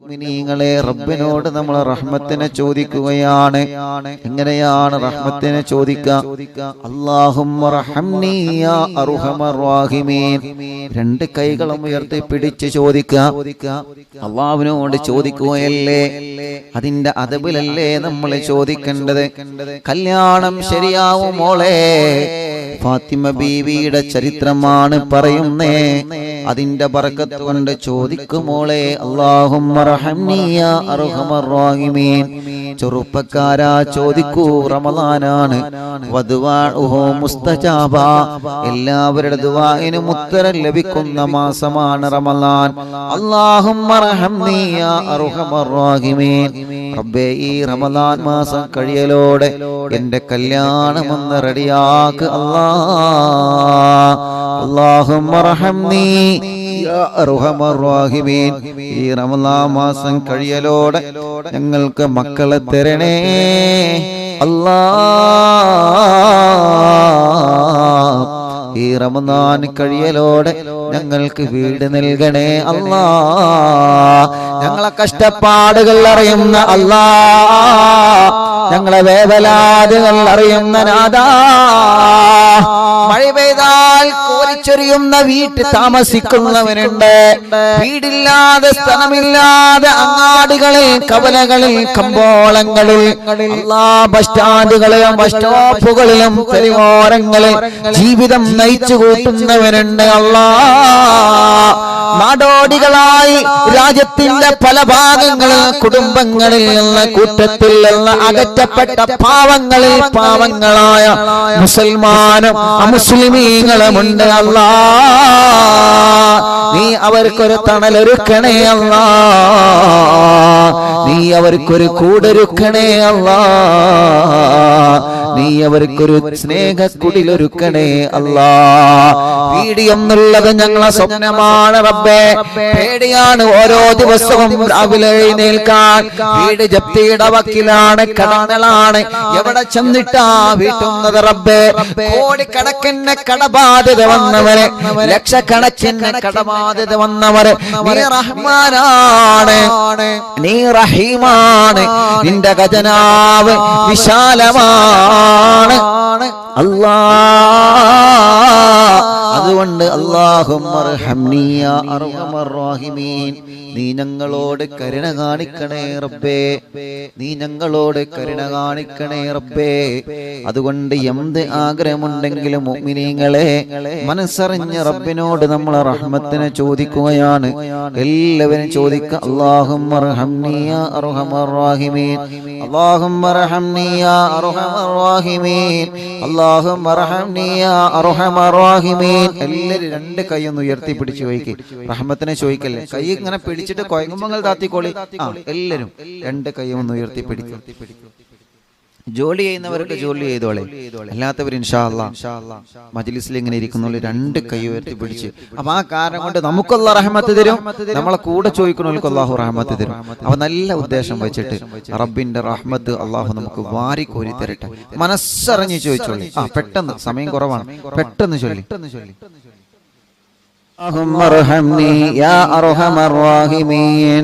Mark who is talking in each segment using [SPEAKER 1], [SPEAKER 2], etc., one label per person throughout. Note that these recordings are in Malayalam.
[SPEAKER 1] മുഅ്മിനീങ്ങളെ റബ്ബിനോട് നമ്മൾ റഹ്മത്തിനെ ചോദിക്കുകയാണ്. എങ്ങനെയാണ് റഹ്മത്തിനെ ചോദിക്കുക അല്ലാഹുമ്മ യാ അർഹമർ രണ്ട് കൈകളും ഉയർത്തി പിടിച്ച് ചോദിക്കുക ചോദിക്കുകയല്ലേ? അതിന്റെ അതബിലല്ലേ നമ്മൾ ചോദിക്കേണ്ടത്? കല്യാണം ശരിയാവും മോളെ. ഫാത്തിമ ബീവിയുടെ ചരിത്രമാണ് പറയുന്നേ. അതിന്റെ പറക്കത്ത് കൊണ്ട് ചോദിക്കുമോളെ അള്ളാഹും ചെറുപ്പക്കാരാ ചോദിക്കൂ റമദാനാണ്. എല്ലാവരുടെ ദുവാഹിനും ഉത്തരം ലഭിക്കുന്ന മാസമാണ് റമദാൻ. അല്ലാഹുമ്മ റബ്ബേ ഈ റമദാൻ മാസം കഴിയലോടെ എന്റെ കല്യാണം ഒന്ന് റെഡിയാക്ക്. അല്ലാ റഹീമീൻ. ഈ റമദാൻ മാസം കഴിയലോടെ ഞങ്ങൾക്ക് മക്കളെ തരണേ. അല്ലാ ഈ റമദാൻ കഴിയലോടെ ഞങ്ങൾക്ക് വീട് നൽകണേ. അല്ലാ ഞങ്ങളെ കഷ്ടപ്പാടുകൾ അറിയുന്ന അല്ലാ ഞങ്ങളെ വേവലാതുകൾ അറിയുന്ന നാദാ മഴ പെയ്താൽ കോരിച്ചൊരിയുന്ന വീട്ടിൽ താമസിക്കുന്നവനുണ്ട് വീടില്ലാതെ സ്ഥലമില്ലാതെ അങ്ങാടികളിൽ കവലകളിൽ കമ്പോളങ്ങളിൽ ബസ് സ്റ്റാൻഡുകളിലും ബസ് സ്റ്റോപ്പുകളിലും തെരുവോരങ്ങളിൽ ജീവിതം നയിച്ചു കൂട്ടുന്നവനുണ്ട് അല്ലാ. നാടോടികളായി രാജ്യത്തിന്റെ പല ഭാഗങ്ങളിൽ കുടുംബങ്ങളിൽ നിന്ന് കൂട്ടത്തിൽ നിന്ന് അകറ്റപ്പെട്ട പാവങ്ങളിൽ പാവങ്ങളായ മുസൽമാനും അമുസ്ലിമീങ്ങളുമുണ്ട് അല്ലാ. നീ അവർക്കൊരു തണലൊരുക്കണേ അല്ലാ. നീ അവർക്കൊരു കൂടൊരുക്കണേ അല്ലാ. നീ അവർക്കൊരു സ്നേഹക്കുടിലൊരുക്കണേ അല്ലാ. വീടി എന്നുള്ളത് ഞങ്ങളെ സ്വപ്നമാണ് റബ്ബേ. പേടിയാണ് ഓരോ ദിവസവും രാവിലെ എഴുന്നേൽക്കാൻ. വീട് ജപ്തിയുടെ വക്കിലാണ് കടങ്ങളാണ് എവിടെ ചെന്നിട്ടാ വീട്ടുന്നത് റബ്ബേ? കോടിക്കണക്കിന് കടബാധ്യത വന്നവരെ ലക്ഷക്കണക്കിന് കടബാധ്യത വന്നവരെ. നീ റഹ്മാനാണ്. നീ റഹീമാണ്. നിന്റെ ഖജനാവ് വിശാലമാണ്. അല്ലാ. അതുകൊണ്ട് അള്ളാഹുമീൻ നീ ഞങ്ങളോട് കരുണ കാണിക്കണേ റബ്ബേ. നീ ഞങ്ങളോട് കരുണ കാണിക്കണേ റബ്ബേ. അതുകൊണ്ട് എന്ത് ആഗ്രഹമുണ്ടെങ്കിലും മുഅ്മിനീങ്ങളെ മനസ്സറിഞ്ഞ് റബ്ബിനോട് നമ്മൾ റഹ്മത്തിനെ ചോദിക്കുകയാണ്. എല്ലാവരും ചോദിക്കുക അർഹമർ റഹീമീൻ എല്ലാവരും രണ്ട് കൈ ഒന്ന് ഉയർത്തി പിടിച്ചു ചോദിക്ക് റഹ്മത്തിനെ ചോദിക്കല്ലേ? കൈ ഇങ്ങനെ പിടിച്ചിട്ട് കൊയങ്ങുമ്പങ്ങൾ താത്തിക്കോളി. ആ എല്ലാവരും രണ്ട് കൈ ഒന്ന് ഉയർത്തി പിടിക്കും. ജോലി ചെയ്യുന്നവർക്ക് ജോലി ചെയ്തോളെ അല്ലാത്തവർ മജ്ലിസിൽ ഇങ്ങനെ ഇരിക്കുന്ന രണ്ട് കൈ ഉയർത്തി പിടിച്ച് അപ്പൊ ആ കാരണം കൊണ്ട് നമുക്കുള്ള റഹ്മത്ത് തരും നമ്മളെ കൂടെ ചോദിക്കണവർക്ക് അള്ളാഹു റഹ്മത്ത് തരും അപ്പൊ നല്ല ഉദ്ദേശം വെച്ചിട്ട് റബ്ബിന്റെ റഹ്മത്ത് അള്ളാഹു നമുക്ക് വാരി കോരി തരട്ടെ മനസ്സറിഞ്ഞ് ചോദിച്ചോളി ആ പെട്ടെന്ന് സമയം കുറവാണ് പെട്ടെന്ന് ചൊല്ലി اللهم ارحمني يا ارحم الراحمين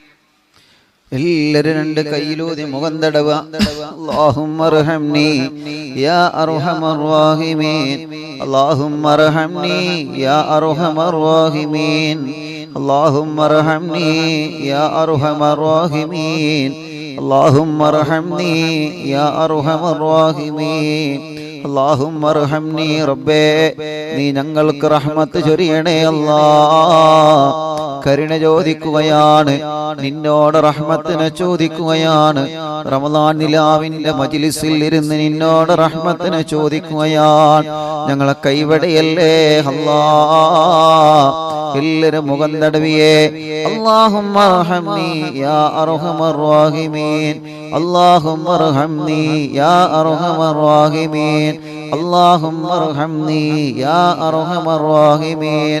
[SPEAKER 1] എല്ലാരും രണ്ട് കയ്യിലൂതി മുഖം തടവ അള്ളാഹുമ്മർഹംനി യാ യാ യാ യാ റബ്ബേ നീ ഞങ്ങൾക്ക് റഹ്മത്ത് ചൊരിയണേ അല്ലാഹ് കരുണ ചോദിക്കുകയാണ് നിന്നോട് റഹ്മത്തിനെ ചോദിക്കുകയാണ് റമദാൻ നിലാവിന്റെ മജിലിസിൽ ഇരുന്ന് നിന്നോട് റഹ്മത്തിനെ ചോദിക്കുകയാണ് ഞങ്ങളെ കൈവടയല്ലേ അല്ലാ എല്ലാരും മുഖം തടവിയേ اللهم ارحمني يا ارحم الراحمين اللهم ارحمني يا ارحم الراحمين اللهم ارحمني يا ارحم الراحمين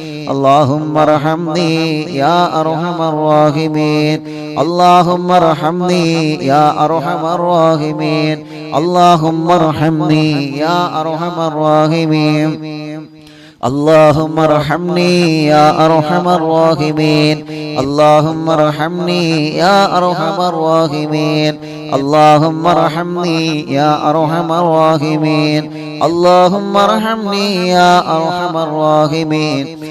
[SPEAKER 1] اللهم ارحمني يا أرحم الراحمين. اللهم ارحمني يا أرحم الراحمين. اللهم ارحمني يا أرحم الراحمين. اللهم ارحمني يا أرحم الراحمين. اللهم ارحمني يا أرحم الراحمين. اللهم ارحمني يا أرحم الراحمين. اللهم ارحمني يا أرحم الراحمين.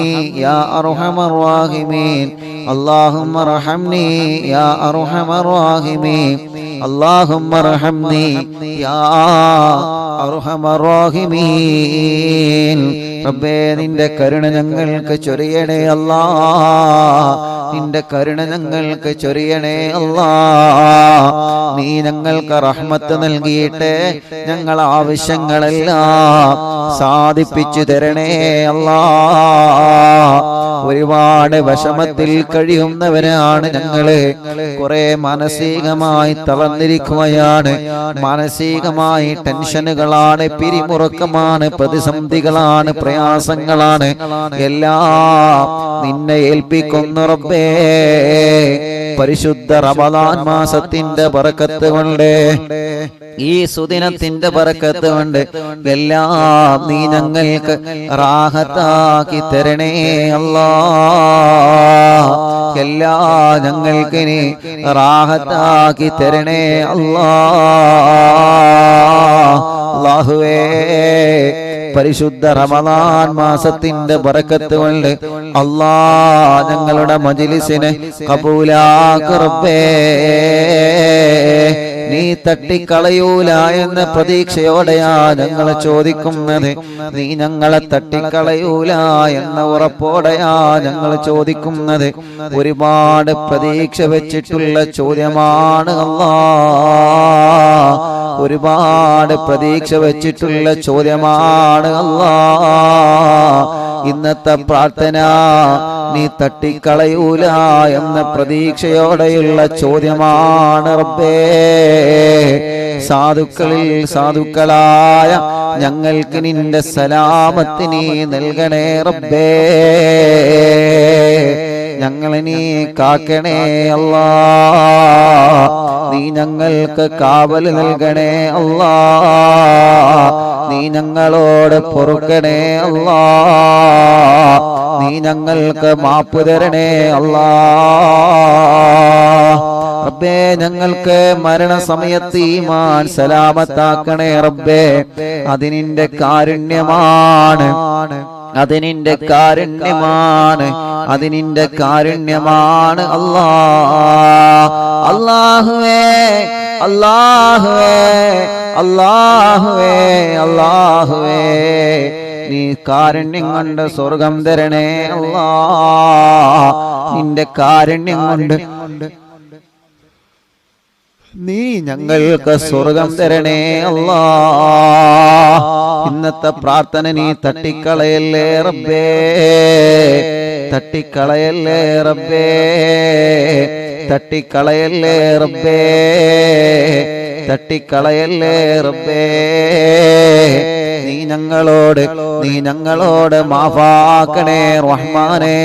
[SPEAKER 1] يا أرحم الراحمين اللهم ارحمني يا أرحم الراحمين اللهم ارحمني يا أرحم الراحمين റബ്ബേ നിന്റെ കരുണ ഞങ്ങൾക്ക് ചൊരിയണേ അല്ലാ നിന്റെ കരുണ ഞങ്ങൾക്ക് ചൊരിയണേ അല്ലാ. നീ ഞങ്ങൾക്ക് റഹ്മത്ത് നൽകിയിട്ട്. ഞങ്ങൾ ആവശ്യങ്ങളെല്ലാം സാധിപ്പിച്ചു തരണേ അല്ലാ. ഒരുപാട് വിഷമത്തിൽ കഴിയുന്നവരാണ് ഞങ്ങൾ. കുറെ മാനസികമായി തളർന്നിരിക്കുകയാണ്. മാനസികമായി ടെൻഷനുകളാണ് പിരിമുറക്കമാണ് പ്രതിസന്ധികളാണ് പ്രയാസങ്ങളാണ്. എല്ലാം നിന്നെ ഏൽപ്പിക്കുന്നു റബ്ബേ പരിശുദ്ധ റമദാൻ മാസത്തിന്റെ പറക്കത്ത് കൊണ്ട്. ഈ സുദിനത്തിന്റെ പറക്കത്ത് കൊണ്ട് എല്ലാം നീ ഞങ്ങൾക്ക് റാഹത്താക്കി തരണേ അല്ലാ. എല്ലാ ഞങ്ങൾക്ക് നീ റാഹത്താക്കി തരണേ അല്ലാ. അല്ലാഹുവേ. പരിശുദ്ധ റമദാൻ മാസത്തിന്റെ ബറക്കത്ത് കൊണ്ട് അള്ളാ ഞങ്ങളുടെ മജിലിസിനെ കബൂലാക്കറബേ നീ തട്ടിക്കളയൂല എന്ന പ്രതീക്ഷയോടെയാ ഞങ്ങൾ ചോദിക്കുന്നത്. നീ ഞങ്ങളെ തട്ടിക്കളയൂല എന്ന ഉറപ്പോടെയാ ഞങ്ങൾ ചോദിക്കുന്നത്. ഒരുപാട് പ്രതീക്ഷ വെച്ചിട്ടുള്ള ചോദ്യമാണ് അല്ലാ ഒരുപാട് പ്രതീക്ഷ വെച്ചിട്ടുള്ള ചോദ്യമാണ് അല്ലാ. ഇന്നത്തെ പ്രാർത്ഥന നീ തട്ടിക്കളയൂല എന്ന പ്രതീക്ഷയോടെയുള്ള ചോദ്യമാണ് റബ്ബേ. സാധുക്കളിൽ സാധുക്കളായ ഞങ്ങൾക്ക് നിന്റെ സലാമത്തിനീ നൽകണേ റബ്ബേ. ഞങ്ങളെ നീ കാക്കണേ അല്ലാ. നീ ഞങ്ങൾക്ക് കാവൽ നൽകണേ അല്ലാ. നീ ഞങ്ങളോട് പൊറുക്കണേ അല്ലാ. നീ ഞങ്ങൾക്ക് മാപ്പ് തരണേ അല്ലാ. റബ്ബേ ഞങ്ങൾക്ക് മരണസമയത്ത് ഈമാൻ സലാമത്താക്കണേ റബ്ബേ. അതിനിന്റെ കാരുണ്യമാണ്. അതിനിന്റെ കാരുണ്യമാണ്. അതിനിന്റെ കാരുണ്യമാണ്. അല്ലാ അല്ലാഹുവേ. അല്ലാഹുവേ. അല്ലാഹുവേ. അല്ലാഹുവേ. നീ കാരുണ്യം കൊണ്ട് സ്വർഗം തരണേ. അല്ലാ നിന്റെ കാരുണ്യം കൊണ്ട് നീ ഞങ്ങൾക്ക് സ്വർഗം തരണേ അല്ലാ. ഇന്നത്തെ പ്രാർത്ഥന നീ തട്ടിക്കളയല്ലേ റബ്ബേ. തട്ടിക്കളയല്ലേ റബ്ബേ. തട്ടിക്കളയല്ലേ റബ്ബേ. തട്ടിക്കളയല്ലേ റബ്ബേ. നീ ഞങ്ങളോട് നീ ഞങ്ങളോട് മാഫാക്കണേ റഹ്മാനേ.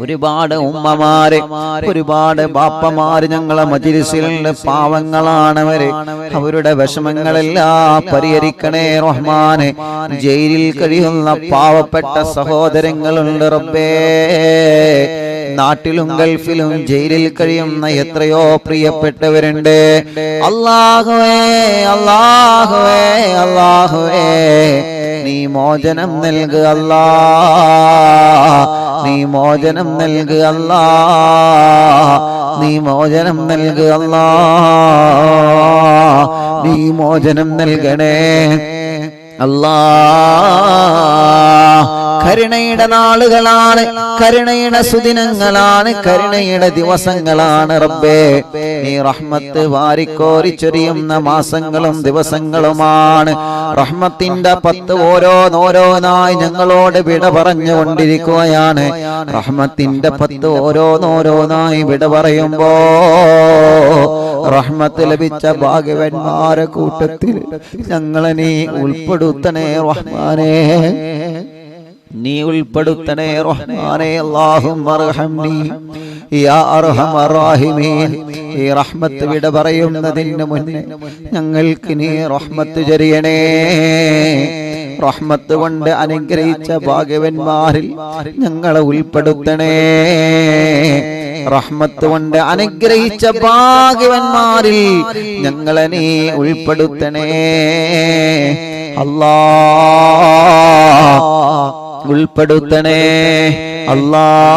[SPEAKER 1] ഒരുപാട് ഉമ്മമാര് ഒരുപാട് ബാപ്പമാര് ഞങ്ങളെ മജിലിസിലുള്ള പാവങ്ങളാണവര്. അവരുടെ വിഷമങ്ങളെല്ലാം പരിഹരിക്കണേ റഹ്മാന്. ജയിലിൽ കഴിയുന്ന പാവപ്പെട്ട സഹോദരങ്ങളുണ്ട് റബ്ബേ. നാട്ടിലും ഗൾഫിലും ജയിലിൽ കഴിയുന്ന എത്രയോ പ്രിയപ്പെട്ടവരുണ്ട്. അള്ളാഹുവേ അള്ളാഹുവേ അള്ളാഹുവേ നീ മോചനം നൽകുക അല്ലാ നീ മോചനം നൽകുക അല്ലാ. നീ മോചനം നൽകുക അല്ലാ. നീ മോചനം നൽകണേ. കരുണയുടെ നാളുകളാണ് കരുണയുടെ സുദിനങ്ങളാണ് കരുണയുടെ ദിവസങ്ങളാണ് റബ്ബേ. നീ റഹ്മത്ത് വാരിക്കോരി ചൊരിയുന്ന മാസങ്ങളും ദിവസങ്ങളുമാണ്. റഹ്മത്തിന്റെ പത്ത് ഓരോന്നോരോന്നായി ഞങ്ങളോട് വിട പറഞ്ഞുകൊണ്ടിരിക്കുകയാണ്. റഹ്മത്തിന്റെ പത്ത് ഓരോന്നോരോന്നായി വിട പറയുമ്പോ റഹ്മത്ത് ലഭിച്ച ഭാഗ്യവന്മാരെ കൂട്ടത്തിൽ ഞങ്ങളെ നീ ഉൾപ്പെടുത്തണേ റഹ്മാനേ. നീ ഉൾപ്പെടുത്തണേ റഹ്മാനേ. അല്ലാഹും യാ ഈ റഹ്മത്ത് വിട പറയുന്നതിന് മുന്നേ ഞങ്ങൾക്ക് നീ റഹ്മത്ത് ചൊരിയണേ. റഹ്മത്ത് കൊണ്ട് അനുഗ്രഹിച്ച ഭാഗ്യവന്മാരിൽ ഞങ്ങളെ ഉൾപ്പെടുത്തണേ. റഹ്മത്ത് കൊണ്ട് അനുഗ്രഹിച്ച ഭാഗ്യവന്മാരിൽ ഞങ്ങളെ നീ ഉൾപ്പെടുത്തണേ. അല്ലാ ഉൾപ്പെടുത്തണേ. അല്ലാ.